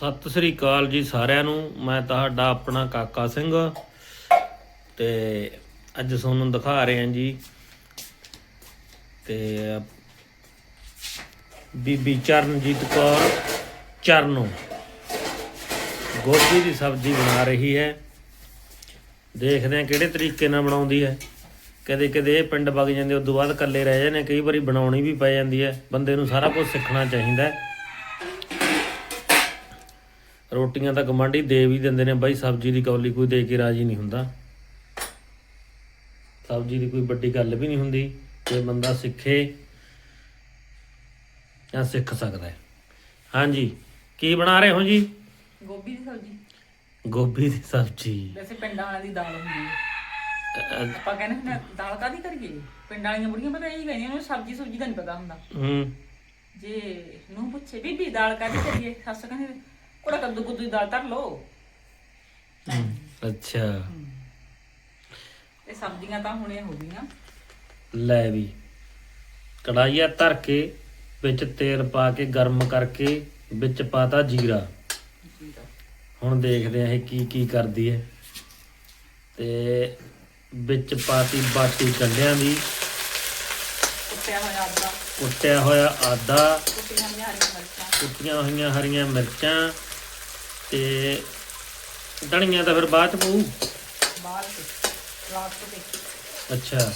ਸਤਿ ਸ੍ਰੀ ਅਕਾਲ ਜੀ ਸਾਰਿਆਂ ਨੂੰ। ਮੈਂ ਤੁਹਾਡਾ ਆਪਣਾ ਕਾਕਾ ਸਿੰਘ ਤੇ ਅੱਜ ਤੁਹਾਨੂੰ ਦਿਖਾ ਰਹੇ ਹਾਂ ਜੀ। ਤੇ ਬੀਬੀ ਚਰਨਜੀਤ ਕੌਰ ਚਰਨੋ। ਗੋਭੀ ਦੀ ਸਬਜ਼ੀ ਬਣਾ ਰਹੀ ਹੈ। ਦੇਖਦੇ ਹਾਂ ਕਿਹੜੇ ਤਰੀਕੇ ਨਾਲ ਬਣਾਉਂਦੀ ਹੈ। ਕਦੇ ਕਦੇ ਇਹ ਪਿੰਡ ਵਗ ਜਾਂਦੇ ਉਸ ਤੋਂ ਬਾਅਦ ਇਕੱਲੇ ਰਹਿ ਜਾਂਦੇ ਕਈ ਵਾਰੀ ਬਣਾਉਣੀ ਵੀ ਪੈ ਜਾਂਦੀ ਹੈ। ਬੰਦੇ ਨੂੰ ਸਾਰਾ ਕੁਝ ਸਿੱਖਣਾ ਚਾਹੀਦਾ ਹੈ। ਰੋਟੀਆਂ ਤਾਂ ਗਮਾਂਡੀ ਦੇ ਵੀ ਦਿੰਦੇ ਨੇ ਬਾਈ ਸਬਜ਼ੀ ਦੀ ਕੌਲੀ ਕੋਈ ਦੇ ਕੇ ਰਾਜੀ ਨਹੀਂ ਹੁੰਦਾ। ਸਬਜ਼ੀ ਦੀ ਕੋਈ ਵੱਡੀ ਗੱਲ ਵੀ ਨਹੀਂ ਹੁੰਦੀ ਜੇ ਬੰਦਾ ਸਿੱਖੇ ਜਾਂ ਸਿੱਖ ਸਕਦਾ ਹੈ। ਹਾਂਜੀ ਕੀ ਬਣਾ ਰਹੇ ਹੋ ਜੀ? ਗੋਭੀ ਦੀ ਸਬਜ਼ੀ। ਗੋਭੀ ਦੀ ਸਬਜ਼ੀ। ਵੈਸੇ ਪਿੰਡਾਂ ਵਾਲਿਆਂ ਦੀ ਦਾਲ ਹੁੰਦੀ ਹੈ। ਅ- ਅ- ਆਪਾਂ ਕਹਿੰਦੇ ਹੁੰਦੇ ਆ, ਦਾਲ ਕਾਦੀ ਕਰੀਏ? ਪਿੰਡਾਂ ਵਾਲੀਆਂ ਬੁੜੀਆਂ ਪਤਾ ਇਹੀ ਕਹਿੰਦੀਆਂ ਉਹਨੂੰ ਸਬਜ਼ੀ ਸੁਬਜ਼ੀ ਦਾ ਨਹੀਂ ਪਤਾ ਹੁੰਦਾ। ਹੂੰ। ਜੇ ਨੂੰ ਪੁੱਛੇ ਬੀਬੀ ਦਾਲ ਕਾਦੀ ਕਰੀਏ? ਸੱਸ ਕਹਿੰਦੀ ਕੋੜਾ ਕੱਦੂ ਕੁੱਦੂ ਦੀ ਦਾਲ ਧਰ ਲਓ ਅੱਛਾ ਤੇ ਸਬਜ਼ੀਆਂ ਤਾਂ ਹੁਣੇ ਹੋ ਗਈਆਂ ਲੈ ਵੀ ਕੜਾਈਆ ਧਰ ਕੇ ਵਿੱਚ ਤੇਲ ਪਾ ਕੇ ਗਰਮ ਕਰਕੇ ਵਿੱਚ ਪਾਤਾ ਜੀਰਾ ਹੁਣ ਦੇਖਦੇ ਆ ਇਹ ਕੀ ਕੀ ਕਰਦੀ ਹੈ। ਤੇ ਵਿੱਚ ਪਾਤੀ ਬਾਟੀ ਕੰਡਿਆਂ ਦੀ। ਕੁੱਟਿਆ ਹੋਇਆ ਆਦਾ ਕੁੱਟਿਆ ਹੋਇਆ ਆਦਾ ਕੁੱਟੀਆਂ ਹੋਈਆਂ ਹਰੀਆਂ ਮਿਰਚਾਂ। ਕੁੱਟੀਆਂ ਹੋਈਆਂ ਹਰੀਆਂ ਮਿਰਚਾਂ। ਤੇ ਧਣੀਆਂ ਤਾਂ ਫਿਰ ਬਾਅਦ ਚ ਪਊ? ਬਾਹਰ ਤੇ ਲਾਟ ਤੋਂ। ਅੱਛਾ।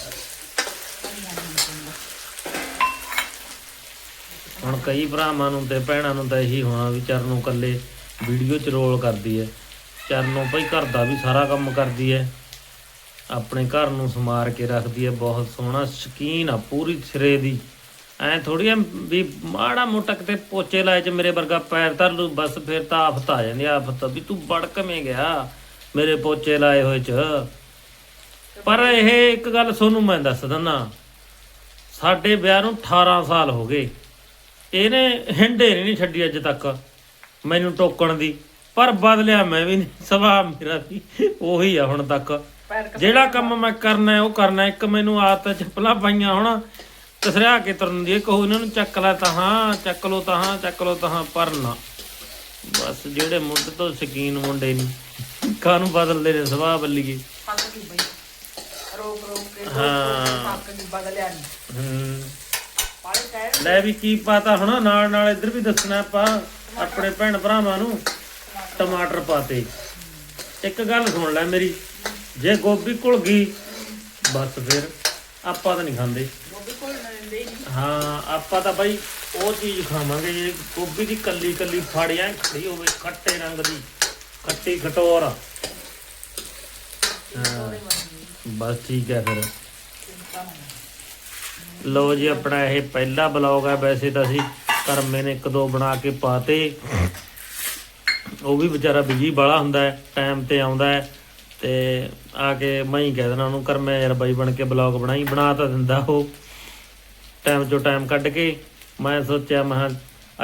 ਹੁਣ ਕਈ ਭਰਾਵਾਂ ਨੂੰ ਤੇ ਭੈਣਾਂ ਨੂੰ ਤਾਂ ਇਹੀ ਹੋਣਾ ਵੀ ਚਰਨ ਨੂੰ ਇਕੱਲੇ ਵੀਡੀਓ ਚ ਰੋਲ ਕਰਦੀ ਹੈ ਚਰਨ ਨੂੰ ਭਾਈ ਘਰ ਦਾ ਵੀ ਸਾਰਾ ਕੰਮ ਕਰਦੀ ਹੈ ਆਪਣੇ ਘਰ ਨੂੰ ਸਮਾਰ ਕੇ ਰੱਖਦੀ ਹੈ ਬਹੁਤ ਸੋਹਣਾ ਸ਼ਕੀਨ ਆ ਪੂਰੀ ਸਿਰੇ ਦੀ। ਐ ਥੋੜੀ ਵੀ ਮਾੜਾ ਮੋਟਾ ਕਿਤੇ ਪੋਚੇ ਲਾਏ ਚ ਮੇਰੇ ਵਰਗਾ ਪੈਰ ਧਰ ਲੂ ਬਸ ਫਿਰ ਤਾਂ ਆਫਤ ਆ ਜਾਂਦੀ ਆ ਆਫਤ ਵੀ ਤੂੰ ਬੜ ਕਮੇ ਗਿਆ ਮੇਰੇ ਪੋਚੇ ਲਾਏ ਹੋਏ ਚ ਪਰ ਇਹ ਇੱਕ ਗੱਲ ਤੁਹਾਨੂੰ ਮੈਂ ਦੱਸ ਦਿੰਦਾ ਸਾਡੇ ਵਿਆਹ ਨੂੰ 18 ਸਾਲ ਹੋ ਗਏ ਇਹਨੇ ਹਿੰਡੇ ਨਹੀਂ ਛੱਡੀ ਅੱਜ ਤੱਕ ਮੈਨੂੰ ਟੋਕਣ ਦੀ ਪਰ ਬਦਲਿਆ ਮੈਂ ਵੀ ਨਹੀਂ ਸੁਭਾਅ ਮੇਰਾ ਵੀ ਉਹੀ ਆ ਹੁਣ ਤੱਕ ਜਿਹੜਾ ਕੰਮ ਮੈਂ ਕਰਨਾ ਹੈ ਉਹ ਕਰਨਾ। ਇੱਕ ਮੈਨੂੰ ਆਦਤ ਚੱਪਲਾਂ ਪਾਈਆਂ ਹੁਣ ਤਸਰਿਆ ਕੇ ਤੁਰਨ ਦੀ। ਕਹੋ ਇਹਨਾਂ ਨੂੰ ਚੱਕ ਲੈ ਤਾਂ ਹਾਂ ਚੱਕ ਲੋ ਤਾਂ ਹਾਂ ਚੱਕ ਲੋ ਤਾਂ ਹਾਂ ਪਰ ਨਾ। ਬਸ ਜਿਹੜੇ ਮੁੱਢ ਤੋਂ ਸ਼ਕੀਨ ਮੁੰਡੇ ਨਹੀਂ ਕਾਨੂੰ ਬਦਲਦੇ ਨੇ ਸੁਭਾਅ ਬੱਲੀਏ। ਫੱਕ ਗਈ ਬਈ। ਰੋਕ ਰੋਕ ਕੇ ਹਾਂ। ਫੱਕ ਗਈ ਬਦਲਿਆ ਨਹੀਂ ਹੂੰ। ਪਾਲੇ ਕਹਿ ਲੈ ਵੀ ਕੀ ਪਾਤਾ ਹੁਣ ਨਾਲ ਨਾਲ ਇੱਧਰ ਵੀ ਦੱਸਣਾ ਆਪਾਂ ਆਪਣੇ ਭੈਣ ਭਰਾਵਾਂ ਨੂੰ ਟਮਾਟਰ ਪਾਤੇ। ਇੱਕ ਗੱਲ ਸੁਣ ਲੈ ਮੇਰੀ ਜੇ ਗੋਭੀ ਘੁਲ ਗਈ ਬਸ ਫਿਰ ਆਪਾਂ ਤਾਂ ਨਹੀਂ ਖਾਂਦੇ। ਹਾਂ, ਆਪਾਂ ਤਾਂ ਬਾਈ ਉਹ ਚੀਜ਼ ਖਾਵਾਂਗੇ ਜੇ ਗੋਭੀ ਦੀ ਕੱਲੀ ਕੱਲੀ ਫਾੜੀਆਂ ਖੜੀ ਹੋਵੇ, ਖੱਟੇ ਰੰਗ ਦੀ, ਖੱਟੀ ਖਟੋਰ ਹਾਂ, ਬਸ ਠੀਕ ਹੈ ਫਿਰ। ਲੋ ਜੀ, ਆਪਣਾ ਇਹ ਪਹਿਲਾ ਬਲੌਗ ਹੈ, ਵੈਸੇ ਤਾਂ ਅਸੀਂ ਕਰਮੇ ਨੇ ਇੱਕ ਦੋ ਬਣਾ ਕੇ ਪਾਤੇ। ਉਹ ਵੀ ਵਿਚਾਰਾ ਬਿਜ਼ੀ ਬਾਲਾ ਹੁੰਦਾ ਹੈ ਟਾਈਮ ਤੇ ਆਉਂਦਾ ਹੈ। ਤੇ ਆ ਕੇ ਮੈਂ ਹੀ ਕਹਿ ਦੇਣਾ ਉਹਨੂੰ, ਕਰਮੇ ਯਾਰ ਬਾਈ ਬਣ ਕੇ ਬਲੌਗ ਬਣਾਈ, ਬਣਾ ਤਾਂ ਦਿੰਦਾ ਉਹ। ਟਾਈਮ ਚੋਂ ਟਾਈਮ ਕੱਢ ਕੇ ਮੈਂ ਸੋਚਿਆ ਮਹਾਂ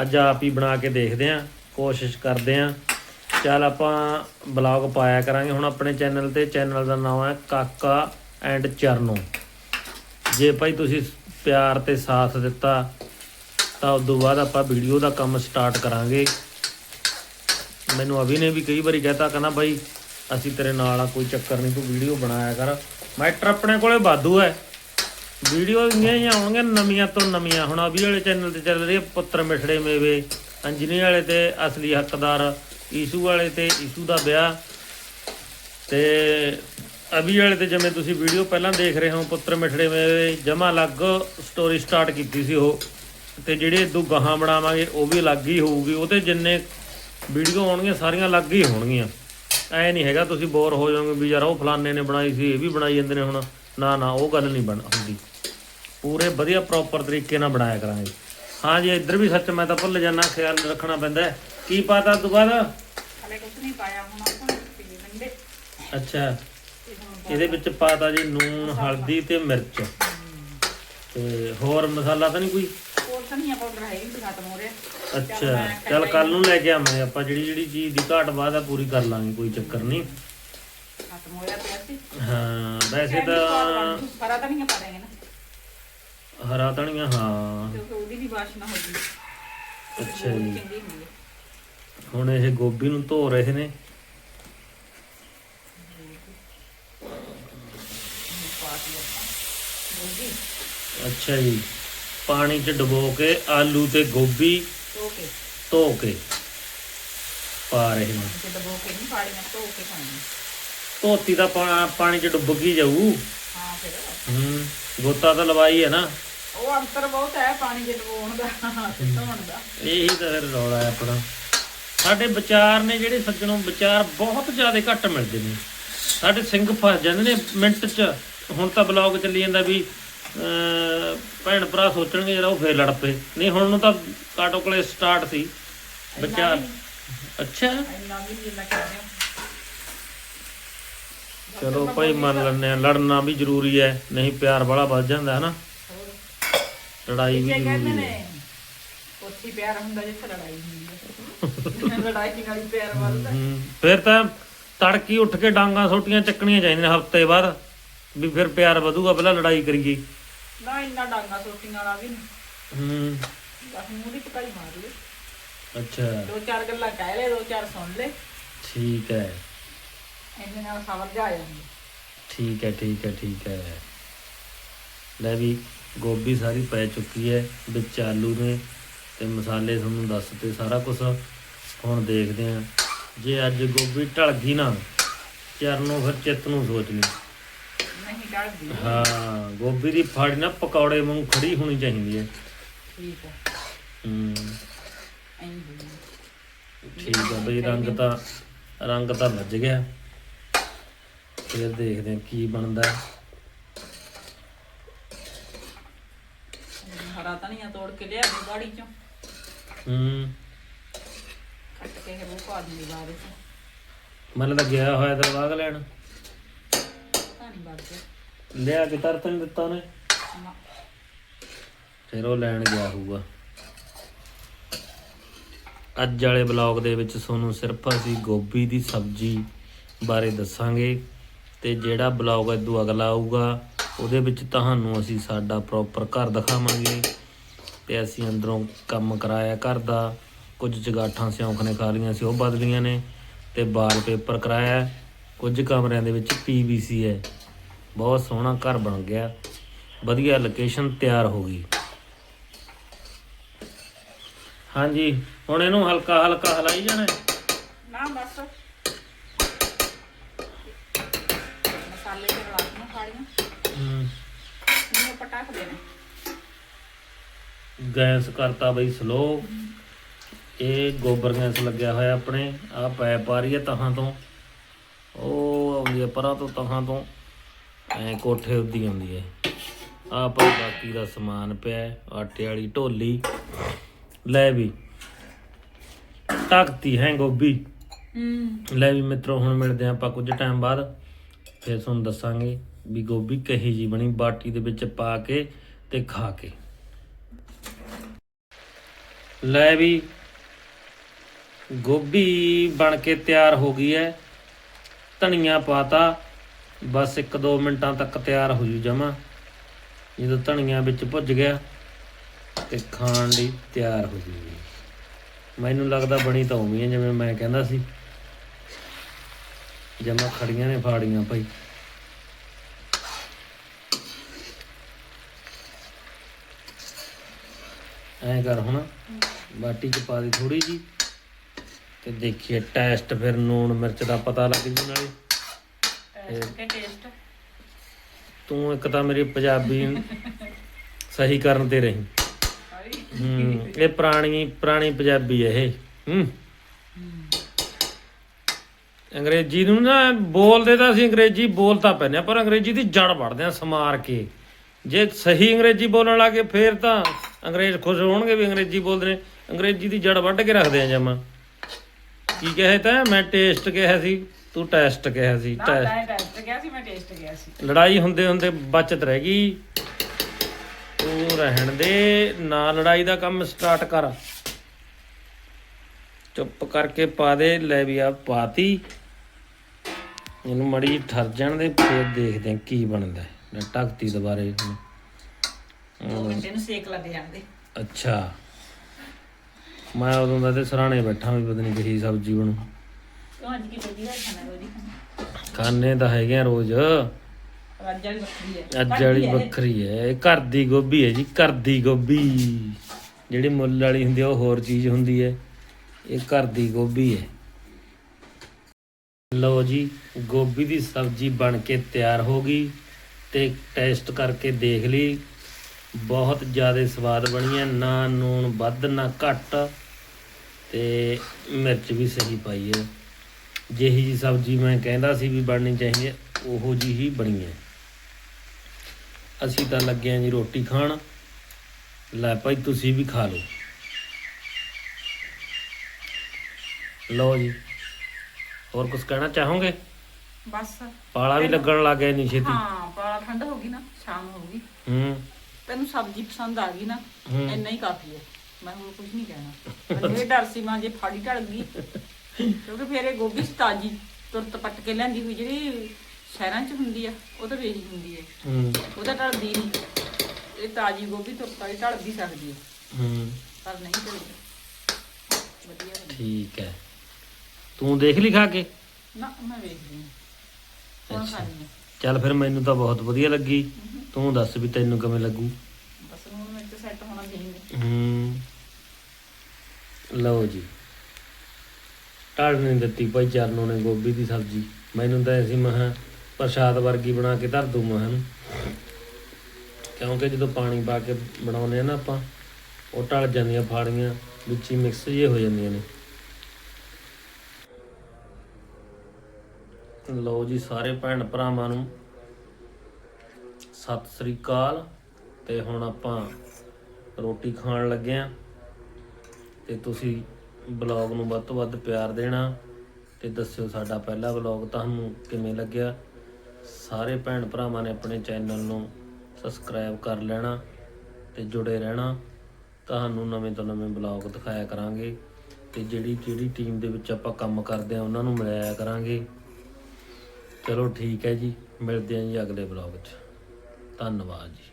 ਅੱਜ ਆਪ ਹੀ ਬਣਾ ਕੇ ਦੇਖਦੇ ਆਂ ਕੋਸ਼ਿਸ਼ ਕਰਦੇ ਆਂ ਚੱਲ ਆਪਾਂ ਬਲੌਗ ਪਾਇਆ ਕਰਾਂਗੇ। ਹੁਣ ਆਪਣੇ ਚੈਨਲ ਤੇ, ਚੈਨਲ ਦਾ ਨਾਮ ਹੈ ਕਾਕਾ ਐਂਡ ਚਰਨੋ। ਜੇ ਭਾਈ ਤੁਸੀਂ ਪਿਆਰ ਤੇ ਸਾਥ ਦਿੱਤਾ, ਤਾਂ ਉਸ ਤੋਂ ਬਾਅਦ ਆਪਾਂ ਵੀਡੀਓ ਦਾ ਕੰਮ ਸਟਾਰਟ ਕਰਾਂਗੇ। ਮੈਨੂੰ ਅਭੀ ਨੇ ਵੀ ਕਈ ਵਾਰੀ ਕਹਿਤਾ, ਕਹਿੰਦਾ ਬਾਈ ਅਸੀਂ ਤੇਰੇ ਨਾਲ ਆ, ਕੋਈ ਚੱਕਰ ਨਹੀਂ, ਤੂੰ ਵੀਡੀਓ ਬਣਾਇਆ ਕਰ। ਮੈਟਰ ਆਪਣੇ ਕੋਲੇ ਵਾਧੂ ਹੈ। ਵੀਡੀਓ ਇੰਨੀਆਂ ਹੀ ਆਉਣਗੀਆਂ ਨਵੀਆਂ ਤੋਂ ਨਵੀਆਂ। ਹੁਣ ਅਭੀ ਵਾਲੇ ਚੈਨਲ ਤੇ ਚੱਲ ਰਹੀ ਹੈ ਪੁੱਤਰ ਮਿਠੜੇ ਮੇਵੇ, ਅੰਜਨੀ ਵਾਲੇ ਤੇ ਅਸਲੀ ਹੱਕਦਾਰ, ਈਸ਼ੂ ਵਾਲੇ ਤੇ ਈਸ਼ੂ ਦਾ ਵਿਆਹ। ਤੇ ਅਭੀ ਵਾਲੇ ਤੇ ਜਿਵੇਂ ਤੁਸੀਂ ਵੀਡੀਓ ਪਹਿਲਾਂ ਦੇਖ ਰਹੇ ਹੋ, ਪੁੱਤਰ ਮਿਠੜੇ ਮੇਵੇ, ਜਮਾ ਅਲੱਗ ਸਟੋਰੀ ਸਟਾਰਟ ਕੀਤੀ ਸੀ ਉਹ। ਤੇ ਜਿਹੜੇ ਦੋ ਗਾਹਾਂ ਬਣਾਵਾਂਗੇ, ਉਹ ਵੀ ਅਲੱਗ ਹੀ ਹੋਊਗੀ। ਉਹ ਉਹਤੇ ਜਿੰਨੇ ਵੀਡੀਓ ਆਉਣਗੀਆਂ, ਸਾਰੀਆਂ ਅਲੱਗ ਹੀ ਹੋਣਗੀਆਂ। ਐ ਨਹੀਂ ਹੈਗਾ, ਤੁਸੀਂ ਬੋਰ ਹੋ ਜਾਓਗੇ ਵੀ ਯਾਰ ਉਹ ਫਲਾਣੇ ਨੇ ਬਣਾਈ ਸੀ, ਇਹ ਵੀ ਬਣਾਈ ਜਾਂਦੇ ਨੇ ਹੁਣ। ਨਾ ਨਾ, ਉਹ ਗੱਲ ਨਹੀਂ ਬਣ ਹੁੰਦੀ। ਪੂਰੇ ਵਧੀਆ ਪ੍ਰੋਪਰ ਤਰੀਕੇ ਨਾਲ ਬਣਾਇਆ ਕਰਾਂਗੇ। ਹਾਂ ਜੀ ਇੱਧਰ ਵੀ ਸੱਚ ਮੈਂ ਤਾਂ ਭੁੱਲ ਜਾਣਾ ਖਿਆਲ ਰੱਖਣਾ ਪੈਂਦਾ। ਕੀ ਪਾਤਾ ਦੁਬਾਰਾ ਹਲੇ ਕੁਝ ਨਹੀਂ ਪਾਇਆ ਹੁਣ ਆਪਾਂ ਪੀਲੇ ਮੰਡੇ ਅੱਛਾ। ਤੇ ਇਹਦੇ ਵਿੱਚ ਪਾਤਾ ਜੀ ਨੂਨ ਹਲਦੀ ਤੇ ਮਿਰਚ। ਤੇ ਹੋਰ ਮਸਾਲਾ ਤਾਂ ਨਹੀਂ ਕੋਈ? ਹੋਰ ਧਨੀਆ ਪਾਊਡਰ ਹੈ ਵੀ ਖਤਮ ਹੋ ਰਿਹਾ ਅੱਛਾ। ਚੱਲ ਕੱਲ ਨੂੰ ਲੈ ਕੇ ਆਵਾਂਗੇ ਆਪਾਂ ਜਿਹੜੀ ਜਿਹੜੀ ਚੀਜ਼ ਦੀ ਘਾਟ ਬਾਅਦ ਆ ਪੂਰੀ ਕਰ ਲਾਂਗੇ ਕੋਈ ਚੱਕਰ ਨਹੀਂ। ਖਤਮ ਹੋ ਰਿਹਾ ਪਿਆ ਸੀ ਹਾਂ ਵੈਸੇ ਤਾਂ ਸਾਰਾ ਧਨੀਆ ਪਾ ਦੇਂਗੇ ਨਾ। ਹਰਾ ਧਨੀਆ ਹਾਂ। ਕਿਉਂਕਿ ਉਹਦੀ ਵੀ ਵਾਸ਼ਨਾ ਹੋ ਗਈ ਅੱਛਾ ਜੀ। ਚੰਗੀ ਹੁੰਦੀ ਹੈ। ਹੁਣ ਇਹ ਗੋਭੀ ਨੂੰ ਧੋ ਰਹੇ ਨੇ। ਅੱਛਾ ਜੀ। ਪਾਣੀ 'ਚ ਡੁਬੋ ਕੇ ਆਲੂ ਤੇ ਗੋਭੀ ਓਕੇ ਧੋ ਕੇ ਪਾ ਰਹੇ ਨੇ। ਤੇ ਦਬੋ ਕੇ ਨਹੀਂ ਪਾਣੀ ਨਾਲ ਧੋ ਕੇ ਪਾਣੀ ਧੋਤੀ ਤਾਂ ਪਾ- ਪਾਣੀ 'ਚ ਡੁੱਬ ਗਈ ਜਾਊ। ਹਾਂ ਫਿਰ। ਹੂੰ ਗੋਤਾ ਤਾਂ ਲਵਾਈ ਹੈ ਨਾ। ਉਹ ਅੰਤਰ ਬਹੁਤ ਹੈ ਪਾਣੀ ਦੇ ਡਬੋਣ ਦਾ ਤੇ ਧੋਣ ਦਾ। ਇਹੀ ਤਾਂ ਫਿਰ ਰੌਲਾ ਹੈ ਆਪਣਾ। ਸਾਡੇ ਵਿਚਾਰ ਨੇ ਜਿਹੜੇ ਸੱਜਣੋਂ ਵਿਚਾਰ ਬਹੁਤ ਜ਼ਿਆਦਾ ਘੱਟ ਮਿਲਦੇ ਨੇ। ਸਾਡੇ ਸਿੰਘ ਫਸ ਜਾਂਦੇ ਨੇ ਮਿੰਟ 'ਚ। ਹੁਣ ਤਾਂ ਬਲੌਗ ਚੱਲੀ ਜਾਂਦਾ ਵੀ ਭੈਣ ਭਰਾ ਸੋਚਣਗੇ ਜਿਹੜਾ ਉਹ ਫੇਰ ਲੜ ਪਏ। ਨਹੀਂ ਹੁਣ ਨੂੰ ਤਾਂ ਕਾਟੋ ਕੋਲੇ ਸਟਾਰਟ ਸੀ। ਵਿਚਾਰ। ਅੱਛਾ। ਚਲੋ ਭਾਈ ਮੰਨ ਲੈਂਦੇ ਆ ਲੜਨਾ ਵੀ ਜ਼ਰੂਰੀ ਹੈ। ਨਹੀਂ ਪਿਆਰ ਵਾਲਾ ਵੱਧ ਜਾਂਦਾ ਹੈ ਨਾ ਲੜਾਈ ਵੀ ਜ਼ਰੂਰੀ ਹੈ। ਨੇ ਉੱਥੇ ਪਿਆਰ ਹੁੰਦਾ ਜਿੱਥੇ ਲੜਾਈ ਹੁੰਦੀ ਹੈ। ਲੜਾਈ ਨਾਲ ਹੀ ਪਿਆਰ ਵੱਧਦਾ। ਫਿਰ ਤਾਂ ਤੜਕੀ ਉੱਠ ਕੇ ਡਾਂਗਾ ਸੋਟੀਆਂ ਚੱਕਣੀਆਂ ਚਾਹੀਦੀਆਂ ਨੇ ਹਫ਼ਤੇ ਬਾਅਦ ਵੀ ਫਿਰ ਪਿਆਰ ਵਧੂਗਾ ਪਹਿਲਾਂ ਲੜਾਈ ਕਰੀਏ। ਨਾ ਇੰਨਾ ਡਾਂਗਾ ਸੋਟੀਆਂ ਵਾਲਾ ਵੀ ਨਹੀਂ। ਹੂੰ। ਬਸ ਮੂੰਹ ਦੀ ਪਕਾਈ ਮਾਰ ਲਈ ਅੱਛਾ। ਦੋ ਚਾਰ ਗੱਲਾਂ ਕਹਿ ਲੈ ਦੋ ਚਾਰ ਸੁਣ ਲੈ ਠੀਕ ਹੈ। ਇੰਨੇ ਨਾਲ ਖਬਰ ਜਾ ਜਾਂਦੀ। ਠੀਕ ਹੈ ਠੀਕ ਹੈ ਠੀਕ ਹੈ। ਲੈ ਵੀ ਗੋਭੀ ਸਾਰੀ ਪੈ ਚੁੱਕੀ ਹੈ ਵਿੱਚ ਆਲੂ ਨੇ ਤੇ ਮਸਾਲੇ ਤੁਹਾਨੂੰ ਦੱਸਤੇ ਸਾਰਾ ਕੁਝ ਹੁਣ ਦੇਖਦੇ ਆ ਜੇ ਅੱਜ ਗੋਭੀ ਢਲ ਗਈ ਨਾ ਚਰਨੋਂ ਫਿਰ ਚਿੱਤ ਨੂੰ ਸੋਚ ਲਈ। ਨਹੀਂ ਡਰਦੀ ਹਾਂ ਗੋਭੀ ਦੀ ਫਾੜੀ ਨਾ ਪਕੌੜੇ ਵਾਂਗ ਖੜੀ ਹੋਣੀ ਚਾਹੀਦੀ ਹੈ। ਠੀਕ ਹੈ। ਹੂੰ। ਐਂ ਠੀਕ ਆ ਬਈ ਰੰਗ ਤਾਂ ਰੰਗ ਤਾਂ ਲੱਜ ਗਿਆ। ਫਿਰ ਦੇਖਦੇ ਹਾਂ ਕੀ ਬਣਦਾ। ਹੈ। ਹਰਾ ਧਨੀਆ ਤੋੜ ਕੇ ਲਿਆ ਦੇ ਬਾੜੀ ਚੋਂ। ਹੂੰ। ਕੱਟ ਕੇ ਉਹ ਪਾ ਦਿੰਦੀ ਬਾਅਦ ਵਿੱਚ। ਮੈਨੂੰ ਤਾਂ ਗਿਆ ਹੋਇਆ ਦਰਵਾਗ ਲੈਣ। ਗਿਆ ਲਿਆ ਕੇ ਤਰ ਤਨ ਦਿੱਤਾ ਉਹਨੇ। ਨਾ। ਫਿਰ ਉਹ ਲੈਣ ਗਿਆ ਹੋਊਗਾ। ਅੱਜ ਵਾਲੇ ਬਲੌਗ ਦੇ ਵਿੱਚ ਤੁਹਾਨੂੰ ਸਿਰਫ ਅਸੀਂ ਗੋਭੀ ਦੀ ਸਬਜ਼ੀ ਬਾਰੇ ਦੱਸਾਂਗੇ ਤੇ ਜਿਹੜਾ ਬਲੌਗ ਇਦੋਂ ਅਗਲਾ ਆਊਗਾ ਉਹਦੇ ਵਿੱਚ ਤੁਹਾਨੂੰ ਅਸੀਂ ਸਾਡਾ ਪ੍ਰੋਪਰ ਘਰ ਦਿਖਾਵਾਂਗੇ। ਤੇ ਅਸੀਂ ਅੰਦਰੋਂ ਕੰਮ ਕਰਾਇਆ ਘਰ ਦਾ ਕੁਝ ਜਗਾਠਾਂ ਸਿਉਂਖ ਨੇ ਖਾ ਲੀਆਂ ਸੀ ਉਹ ਬਦਲੀਆਂ ਨੇ ਤੇ ਵਾਲਪੇਪਰ ਕਰਾਇਆ। ਕੁਝ ਕਮਰਿਆਂ ਦੇ ਵਿੱਚ ਪੀਵੀਸੀ ਹੈ। ਬਹੁਤ ਸੋਹਣਾ ਘਰ ਬਣ ਗਿਆ। ਵਧੀਆ ਲੋਕੇਸ਼ਨ ਤਿਆਰ ਹੋ ਗਈ। ਹਾਂਜੀ ਹੁਣ ਇਹਨੂੰ ਹਲਕਾ ਹਲਕਾ ਹਲਾਈ ਜਾਣਾ। ਨਾ ਬਸ। ਮਸਾਲੇ ਤੇ ਰਲਾ ਕੇ ਖਾੜੀਆਂ ਹੂੰ। ਇਹਨੂੰ ਪਟਾਕ ਦੇਣਾ। ਗੈਸ ਕਰਤਾ ਬਈ ਸਲੋ ਇਹ ਗੋਬਰ ਗੈਸ ਲੱਗਿਆ ਹੋਇਆ ਆਪਣੇ। ਆ ਪੈਪ ਆ ਰਹੀ ਹੈ ਤਹਾਂ ਤੋਂ। ਉਹ ਆਉਂਦੀ ਹੈ ਪਰਾਂ ਤੋਂ ਤਹਾਂ ਤੋਂ। ਐ ਕੋਠੇ ਉੱਦੀ ਆਉਂਦੀ ਹੈ। ਆ ਪਰ ਬਾਕੀ ਦਾ ਸਮਾਨ ਪਿਆ ਆਟੇ ਵਾਲੀ ਢੋਲੀ। ਲੈ ਵੀ। ਤਖਤੀ ਹੈ ਗੋਭੀ। ਹੂੰ। ਲੈ ਵੀ ਮਿੱਤਰੋ ਹੁਣ ਮਿਲਦੇ ਆਪਾਂ ਕੁਝ ਟਾਈਮ ਬਾਅਦ। ਫਿਰ ਤੁਹਾਨੂੰ ਦੱਸਾਂਗੇ ਵੀ ਗੋਭੀ ਕਹੀ ਜੀ ਬਣੀ ਬਾਟੀ ਦੇ ਵਿੱਚ ਪਾ ਕੇ ਤੇ ਖਾ ਕੇ। ਲੈ ਵੀ ਗੋਭੀ ਬਣ ਕੇ ਤਿਆਰ ਹੋ ਗਈ ਹੈ ਧਨੀਆ ਪਾਤਾ, ਬਸ 1-2 ਮਿੰਟਾਂ ਤੱਕ ਤਿਆਰ ਹੋ ਜੂ ਜਮਾ। ਜਦੋਂ ਧਨੀਆ ਵਿੱਚ ਭੁੱਜ ਗਿਆ ਤੇ ਖਾਣ ਲਈ ਤਿਆਰ ਹੋ ਜੂਗੀ ਮੈਨੂੰ ਲੱਗਦਾ ਬਣੀ ਤਾਂ ਉਵੇਂ ਜਿਵੇਂ ਮੈਂ ਕਹਿੰਦਾ ਸੀ। ਜਮਾ ਖੜੀਆਂ ਨੇ ਫਾੜੀਆਂ ਭਾਈ। ਐਂ ਕਰ ਹੁਣ। ਬਾਟੀ ਚ ਪਾ ਦੇ ਥੋੜੀ ਜੀ ਤੇ ਦੇਖੀਏ ਟੈਸਟ ਫਿਰ ਨੂਣ ਮਿਰਚ ਦਾ ਪਤਾ ਲੱਗ ਜੂ ਨਾਲੇ। ਟੇਸਟ ਕੇ ਟੇਸਟ। ਤੂੰ ਇੱਕ ਤਾਂ ਮੇਰੀ ਪੰਜਾਬੀ ਸਹੀ ਕਰਨ ਤੇ ਰਹੀ। ਹੂੰ ਇਹ ਪੁਰਾਣੀ ਪੁਰਾਣੀ ਪੰਜਾਬੀ ਹੈ ਇਹ। ਹੂੰ। ਅੰਗਰੇਜ਼ੀ ਨੂੰ ਨਾ ਬੋਲਦੇ ਤਾਂ ਅਸੀਂ ਅੰਗਰੇਜ਼ੀ ਬੋਲ ਤਾਂ ਪੈਂਦੇ ਹਾਂ, ਪਰ ਅੰਗਰੇਜ਼ੀ ਦੀ ਜੜ ਵੜਦੇ ਆ ਸਮਾਰ ਕੇ। ਜੇ ਸਹੀ ਅੰਗਰੇਜ਼ੀ ਬੋਲਣ ਲੱਗੇ ਫੇਰ ਤਾਂ ਅੰਗਰੇਜ਼ ਖੁਸ਼ ਹੋਣਗੇ ਵੀ ਅੰਗਰੇਜ਼ੀ ਬੋਲਦੇ ਨੇ। ਅੰਗਰੇਜ਼ੀ ਦੀ ਜੜ ਵੱਢ ਕੇ ਰੱਖਦੇ ਆ ਜਮਾ। ਕੀ ਕਹੇ ਤਾਂ? ਮੈਂ ਟੇਸਟ ਕਿਹਾ ਸੀ ਤੂੰ ਟੈਸਟ ਕਿਹਾ ਸੀ ਟੈਸਟ ਗਿਆ ਸੀ ਮੈਂ ਟੇਸਟ ਗਿਆ ਸੀ। ਲੜਾਈ ਹੁੰਦੇ ਹੁੰਦੇ ਬਚਤ ਰਹਿ ਗਈ। ਤੂੰ ਰਹਿਣ ਦੇ ਨਾ ਲੜਾਈ ਦਾ ਕੰਮ ਸਟਾਰਟ ਕਰ। ਚੁੱਪ ਕਰਕੇ ਪਾ ਦੇ ਲੈ ਵੀ ਆ ਪਾਤੀ। ਇਹਨੂੰ ਮੜੀ ਠਰ ਜਾਣ ਦੇ ਫੇਰ ਦੇਖਦੇ ਆ ਕੀ ਬਣਦਾ। ਲੈ ਢੱਕਤੀ ਦੁਬਾਰੇ ਦੋ ਘੰਟੇ ਨੂੰ ਸੇਕ ਲੱਗ ਜਾਂਦੇ। ਅੱਛਾ। ਮੈਂ ਉਦੋਂ ਦਾ ਤੇ ਸਰਾਣੇ ਬੈਠਾ ਵੀ ਪਤਾ ਨਹੀਂ ਕਿਹੀ ਸਬਜ਼ੀ ਬਣੂ। ਕਿਉਂ ਅੱਜ ਕੀ ਖਾਣਾ ਰੋਜੀ ਖਾਣਾ ਤਾਂ ਹੈਗੇ ਆ ਰੋਜ਼। ਅੱਜ ਵਾਲੀ ਵੱਖਰੀ ਹੈ। ਅੱਜ ਵਾਲੀ ਵੱਖਰੀ ਹੈ ਇਹ? ਘਰ ਦੀ ਗੋਭੀ ਹੈ ਜੀ ਘਰ ਦੀ ਗੋਭੀ। ਜਿਹੜੀ ਮੁੱਲ ਵਾਲੀ ਹੁੰਦੀ ਉਹ ਹੋਰ ਚੀਜ਼ ਹੁੰਦੀ ਹੈ। ਇਹ ਘਰ ਦੀ ਗੋਭੀ ਹੈ। ਲਓ ਜੀ ਗੋਭੀ ਦੀ ਸਬਜ਼ੀ ਬਣ ਕੇ ਤਿਆਰ ਹੋ ਗਈ ਤੇ ਟੈਸਟ ਕਰਕੇ ਦੇਖ ਲਈ। ਬਹੁਤ ਜ਼ਿਆਦਾ ਸਵਾਦ ਬਣੀ ਹੈ ਨਾ ਨੂਣ ਵੱਧ ਨਾ ਘੱਟ। ਤੇ ਮਿਰਚ ਵੀ ਸਹੀ ਪਾਈ ਹੈ ਜਿਹੀ ਜੀ ਸਬਜ਼ੀ ਮੈਂ ਕਹਿੰਦਾ ਸੀ ਵੀ ਬਣਨੀ ਚਾਹੀਦੀ ਹੈ ਉਹੋ ਜੀ ਹੀ ਬਣੀ ਹੈ ਅਸੀਂ ਤਾਂ ਲੱਗੇ ਆਂ ਜੀ ਰੋਟੀ ਖਾਣ। ਲੈ ਭਾਈ ਤੁਸੀਂ ਵੀ ਖਾ ਲਓ। ਲਓ ਜੀ। ਹੋਰ ਕੁਝ ਕਹਿਣਾ ਚਾਹੋਗੇ? ਬਸ। ਪਾਲਾ ਵੀ ਲੱਗਣ ਲੱਗ ਗਿਆ ਨਹੀਂ ਛੇਤੀ। ਹਾਂ ਪਾਲਾ ਠੰਡ ਹੋ ਗਈ ਨਾ ਸ਼ਾਮ ਹੋ ਗਈ। ਹੂੰ। ਤੈਨੂੰ ਸਬਜ਼ੀ ਪਸੰਦ ਆ ਗਈ ਨਾ। ਇੰਨਾ ਹੀ ਕਾਫੀ ਹੈ ਮੈਂ ਹੋਰ ਕੁਝ ਨਹੀਂ ਕਹਿਣਾ। ਮੈਨੂੰ ਇਹ ਡਰ ਸੀ ਮਾਂ ਜੇ ਫਾੜੀ ਢਲ ਗਈ ਕਿਉਂਕਿ ਫਿਰ ਇਹ ਗੋਭੀ ਸੀ ਤਾਜੀ ਤੁਰਤ ਪੱਟ ਕੇ ਲਿਆਂਦੀ ਹੋਈ ਜਿਹੜੀ ਸ਼ਹਿਰਾਂ 'ਚ ਹੁੰਦੀ ਆ ਉਹ ਤਾਂ ਵੇਹੀ ਹੁੰਦੀ ਹੈ। ਹੂੰ ਉਹਦਾ ਢਲਦੀ ਨਹੀਂ। ਇਹ ਤਾਜੀ ਗੋਭੀ ਤੁਰਤ ਵਾਲੀ ਢਲ ਵੀ ਸਕਦੀ ਹੈ ਹੂੰ। ਪਰ ਨਹੀਂ ਢਲਦੀ। ਵਧੀਆ। ਬਣੀ। ਠੀਕ ਹੈ। ਤੂੰ ਦੇਖ ਲਈ ਖਾ ਕੇ? ਨਾ ਮੈਂ ਵੇਖਦੀ ਹਾਂ। ਹੁਣ ਖਾਣੀ ਹੈ ਚੱਲ ਫਿਰ ਮੈਨੂੰ ਤਾਂ ਬਹੁਤ ਵਧੀਆ ਲੱਗੀ। ਤੂੰ ਦੱਸ ਵੀ ਤੈਨੂੰ ਕਿਵੇਂ ਲੱਗੂ? ਬਸ ਹੁਣ ਵਿੱਚ ਸੈੱਟ ਹੋਣਾ ਚਾਹੀਦਾ। ਹੂੰ। ਲਓ ਜੀ। ਢਾਲ ਨਹੀਂ ਦਿੱਤੀ ਭਾਈ, ਚਰਨੋਂ ਨੇ ਗੋਭੀ ਦੀ ਸਬਜ਼ੀ। ਮੈਨੂੰ ਤਾਂ ਐਸੀ ਮਹਾ ਪ੍ਰਸ਼ਾਦ ਵਰਗੀ ਬਣਾ ਕੇ ਧਰ ਦੂੰ ਮਹਾਂ ਕਿਉਂਕਿ ਜਦੋਂ ਪਾਣੀ ਪਾ ਕੇ ਬਣਾਉਂਦੇ ਆ ਨਾ ਆਪਾਂ, ਉਹ ਢਲ ਜਾਂਦੀਆਂ ਫਾੜੀਆਂ, ਵਿੱਚ ਹੀ ਮਿਕਸ ਜੇ ਹੋ ਜਾਂਦੀਆਂ ਨੇ। ਲਓ ਜੀ, ਸਾਰੇ ਭੈਣ ਭਰਾਵਾਂ ਨੂੰ ਸਤਿ ਸ੍ਰੀ ਅਕਾਲ। ਤੇ ਹੁਣ ਆਪਾਂ ਰੋਟੀ ਖਾਣ ਲੱਗੇ ਆ। ਤੇ ਤੁਸੀਂ ਬਲੌਗ ਨੂੰ ਵੱਧ ਤੋਂ ਵੱਧ ਪਿਆਰ ਦੇਣਾ ਤੇ ਦੱਸਿਓ ਸਾਡਾ ਪਹਿਲਾ ਬਲੌਗ ਤੁਹਾਨੂੰ ਕਿਵੇਂ ਲੱਗਿਆ। ਸਾਰੇ ਭੈਣ ਭਰਾਵਾਂ ਨੇ ਆਪਣੇ ਚੈਨਲ ਨੂੰ ਸਬਸਕ੍ਰਾਈਬ ਕਰ ਲੈਣਾ ਤੇ ਜੁੜੇ ਰਹਿਣਾ। ਤੁਹਾਨੂੰ ਨਵੇਂ ਤੋਂ ਨਵੇਂ ਬਲੌਗ ਦਿਖਾਇਆ ਕਰਾਂਗੇ ਤੇ ਜਿਹੜੀ ਜਿਹੜੀ ਟੀਮ ਦੇ ਵਿੱਚ ਆਪਾਂ ਕੰਮ ਕਰਦੇ ਆ ਉਹਨਾਂ ਨੂੰ ਮਿਲਾਇਆ ਕਰਾਂਗੇ। ਚਲੋ ਠੀਕ ਹੈ ਜੀ, ਮਿਲਦੇ ਹਾਂ ਜੀ ਅਗਲੇ ਬਲੌਗ 'ਚ। ਧੰਨਵਾਦ ਜੀ।